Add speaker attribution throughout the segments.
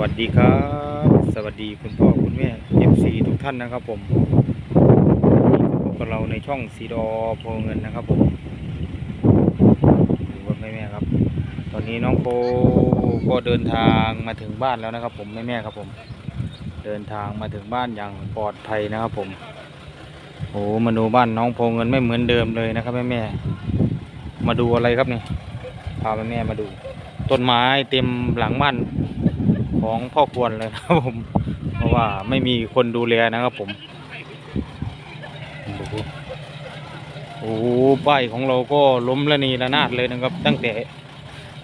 Speaker 1: วัสดีครับ สวัสดีคุณพ่อคุณแม่ FC ทุกท่านนะครับผมพบกับเราในช่องซีดอโพเงินนะครับผมดูว่าแม่แม่ๆครับ ตอนนี้น้องโปก็เดินทางมาถึงบ้านแล้วนะครับ ผมแม่แม่ๆครับผม เดินทางมาถึงบ้านอย่างปลอดภัยนะครับผมโอ้มาดูบ้านน้องโพเงินไม่เหมือนเดิมเลยนะครับแม่แม่ๆมาดูอะไรครับเนี่ยพาแม่แม่ๆมาดู ต้นไม้เต็มหลังบ้าน ของพ่อควรเลยนะครับผม เพราะว่าไม่มีคนดูแลนะครับผมโอ้โหป้ายของเราก็ล้มละนีระนาดเลยนะครับ ตั้งแต่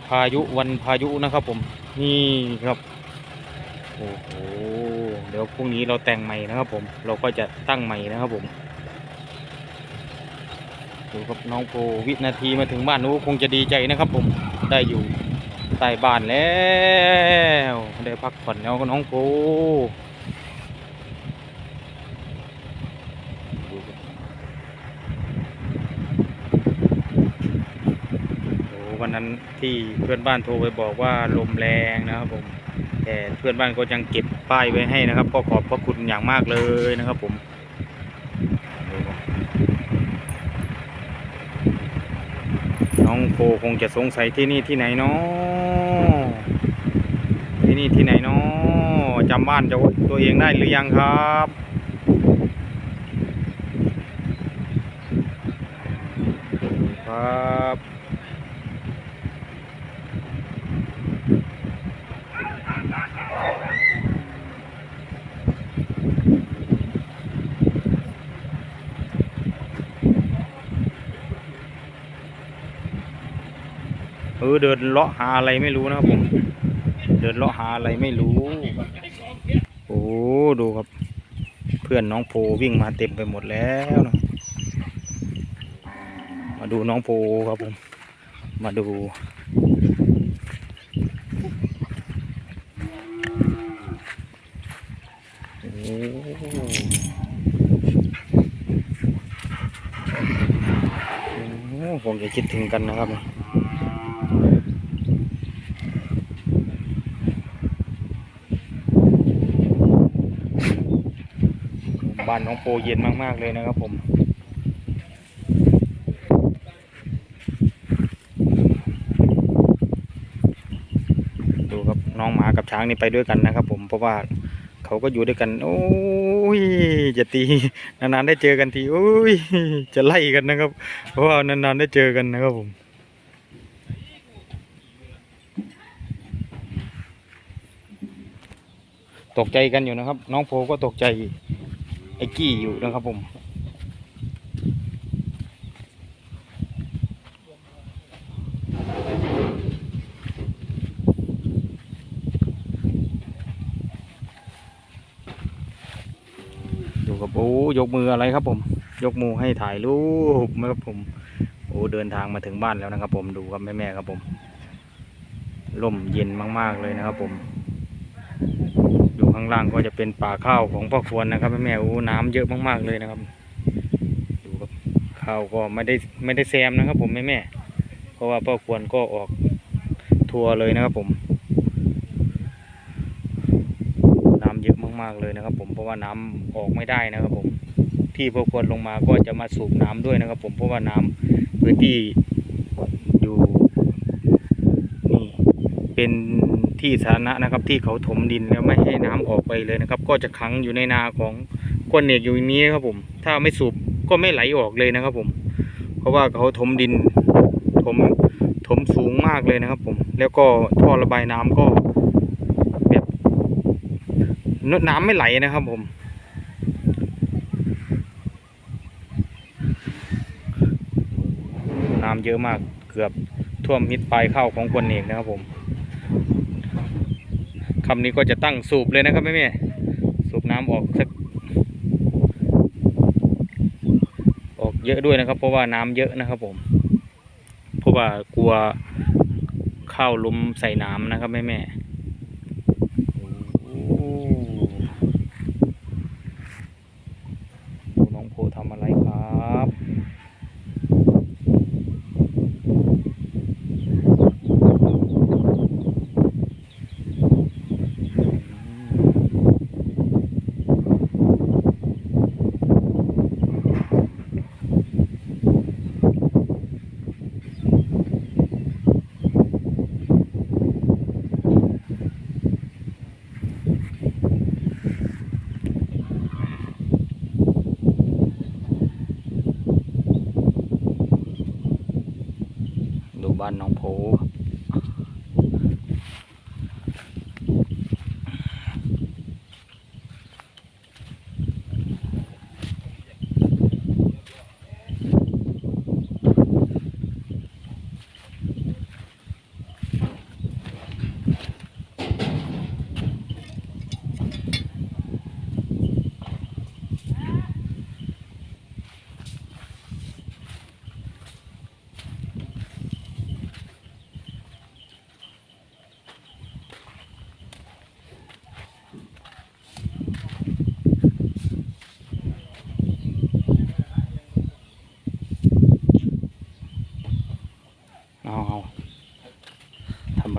Speaker 1: พายุวันพายุนะครับผมนี่ครับโอ้โหเดี๋ยวพรุ่งนี้เราแต่งใหม่นะครับผม เราก็จะตั้งใหม่นะครับผมดูครับน้องโพวินาทีมาถึงบ้านนู้คงจะดีใจนะครับผมได้อยู่ ใต้บ้านแล้วได้พักผ่อนแล้วก็น้องโพโอ้วันนั้นที่เพื่อนบ้านโทรไปบอกว่าลมแรงนะครับผมแต่เพื่อนบ้านก็ยังเก็บป้ายไว้ให้นะครับ ก็ขอบพระคุณอย่างมากเลยนะครับผมน้องโพคงจะสงสัยที่นี่ที่ไหนเนาะ นี่ที่ไหนเนาะจำบ้านจะตัวเองได้หรือยังครับ ครับเออเดินเลาะหาอะไรไม่รู้นะครับผม ดินเลาะหาอะไรไม่รู้ โอ้ดูครับ เพื่อนน้องโพวิ่งมาเต็มไปหมดแล้วนะมาดูน้องโพครับผมมาดู โอ้โอ้คงจะคิดถึงกันนะครับ บ้านน้องโปเย็นมาก ๆ เลยนะครับผมดูครับน้องหมากับช้างนี่ไปด้วยกันนะครับ ผมเพราะว่าเขาก็อยู่ด้วยกัน โอ้ยจะตีนานๆได้เจอกันทีโอ้ยจะไล่กันนะครับ เพราะว่านานๆได้เจอกันนะครับผมตกใจกันอยู่นะครับ น้องโพก็ตกใจ ไอ้กี้อยู่นะครับผมดูครับโอ้ยกมืออะไรครับผม ยกมือให้ถ่ายรูปนะครับผม โอ้เดินทางมาถึงบ้านแล้วนะครับผมดูครับแม่ๆครับผมร่มเย็นมากๆเลยนะครับผม ข้างล่างก็จะเป็นป่าข้าวของพ่อควรนะครับแม่ๆโอ้น้ำเยอะมากๆเลยนะครับดูครับข้าวก็ไม่ได้ไม่ได้แซมนะครับ ผมแม่ๆเพราะว่าพ่อควรก็ออกทัวร์เลยนะครับ ผม น้ำเยอะมากๆเลยนะครับ ผมเพราะว่าน้ำออกไม่ได้นะครับ ผมที่พ่อควรลงมาก็จะมาสูบน้ำด้วยนะครับ ผมเพราะว่าน้ำพื้นที่อยู่นี่ เป็นที่สาธารณะนะครับ ที่เขาถมดินแล้วไม่ให้น้ำออกไปเลยนะครับ ก็จะขังอยู่ในนาของคนเอกอยู่อย่นี้นะครับผม ถ้าไม่สูบก็ไม่ไหลออกเลยนะครับ ผม เพราะว่าเขาถมดินถมถมสูงมากเลยนะครับ ผม แล้วก็ท่อระบายน้ำก็แบบน้ำไม่ไหลนะครับ ผมน้ำเยอะมากเกือบท่วมมิดปลายเข้าของคนเอกนะครับผม คำนี้ก็จะตั้งสูบเลยนะครับแม่แม่สูบน้ำออกสักออกเยอะด้วยนะครับ เพราะว่าน้ำเยอะนะครับผม เพราะว่ากลัวข้าวลุมใส่น้ำนะครับแม่แม่ ดูบ้านน้องโพ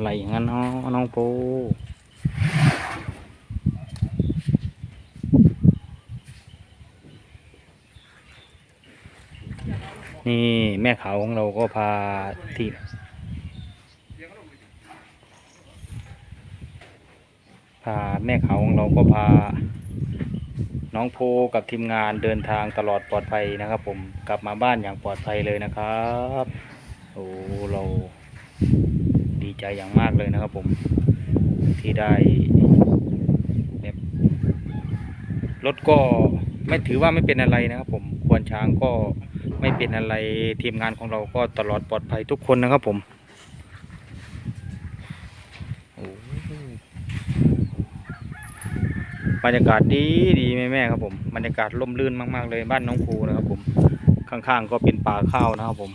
Speaker 1: อะไรอย่างนั้นเนาะน้องโพนี่แม่ขาวของเราก็พาที่พาแม่ขาวของเราก็พา น้องโพกับทีมงานเดินทางตลอดปลอดภัยนะครับ ผมกลับมาบ้านอย่างปลอดภัยเลยนะครับ โอ้เรา ใจอย่างมากเลยนะครับผมที่ได้แบบรถก็ไม่ถือว่าไม่เป็นอะไรนะครับผมควรช้างก็ไม่เป็นอะไรทีมงานของเราก็ตลอดปลอดภัยทุกคนนะครับผมบรรยากาศดีดีแม่แม่ครับผมบรรยากาศร่มรื่นมาก ๆ เลยบ้านน้องครูนะครับผมข้างๆก็เป็นป่าข้าวนะครับผม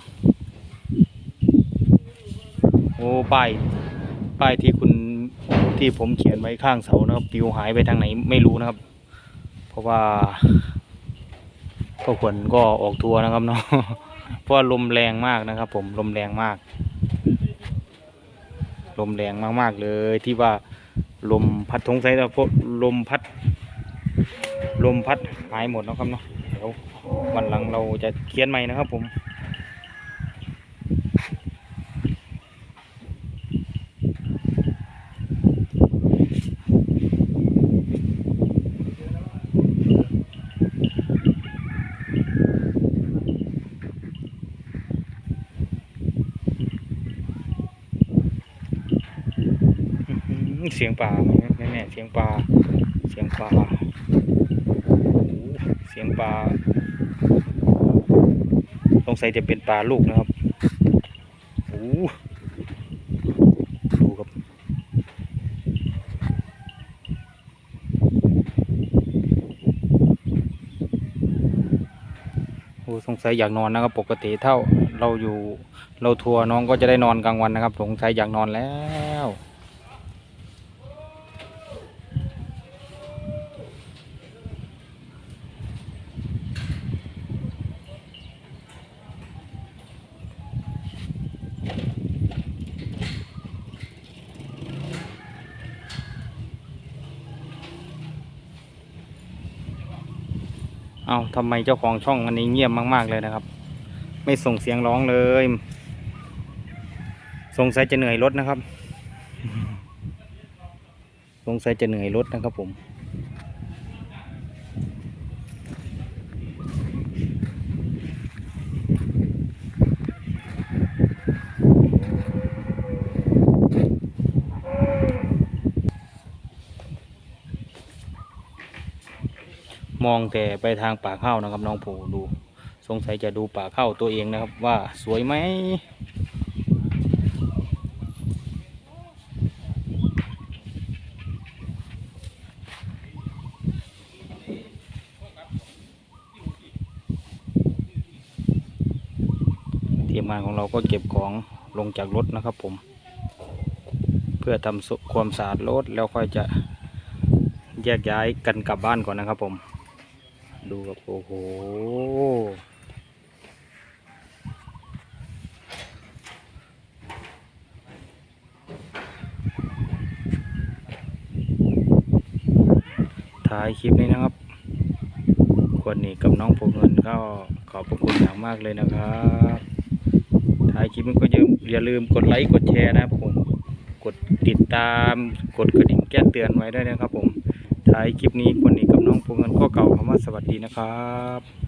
Speaker 1: อ้ป้ายป้ายที่คุณที่ผมเขียนไว้ข้างเสานะครับปิวหายไปทางไหนไม่รู้นะครับ เพราะว่าพวกคนก็ออกทัวร์นะครับเนาะเพราะว่าลมแรงมากนะครับ ผมลมแรงมาก ลมแรงมากๆเลยที่ว่าลมพัดทงไซแล้วพวกลมพัด ลมพัดหายหมดนะครับเนาะเดี๋ยววันหลังเราจะเขียนใหม่นะครับผม อื้อหือ เสียงป่าแม่แม่เสียงป่าเสียงป่าโอ้เสียงป่าสงสัยจะเป็นป่าลูกนะครับโอ้ดูครับ โอ้สงสัยอยากนอนนะครับ ปกติเท่าเราอยู่เราทัวร์น้องก็จะได้นอนกลางวันนะครับ สงสัยอยากนอนแล้ว เอาทำไมเจ้าของช่องอันนี้เงียบมาก ๆ เลยนะครับ ไม่ส่งเสียงร้องเลย สงสัยจะเหนื่อยรถนะครับ สงสัยจะเหนื่อยรถนะครับผม มองแต่ไปทางป่าข้าวนะครับ น้องผูดู สงสัยจะดูป่าข้าวตัวเองนะครับ ว่าสวยไหมทีมงานของเราก็เก็บของลงจากรถนะครับผม เพื่อทำความสะอาดรถแล้วค่อยจะแยกย้ายกันกลับบ้านก่อนนะครับผม ดูครับโอ้โหท้ายคลิปนี้นะครับคนนี้กับน้องผมเงินก็ขอบพระคุณอย่างมากเลยนะครับท้ายคลิปนี้ก็อย่าอย่าลืมกดไลค์กดแชร์นะครับผม กดติดตาม กดกระดิ่งแจ้งเตือนไว้ด้วยนะครับผม ท้ายคลิปนี้คนนี้ น้องปูเงินก็เก่าคำว่าสวัสดีนะครับ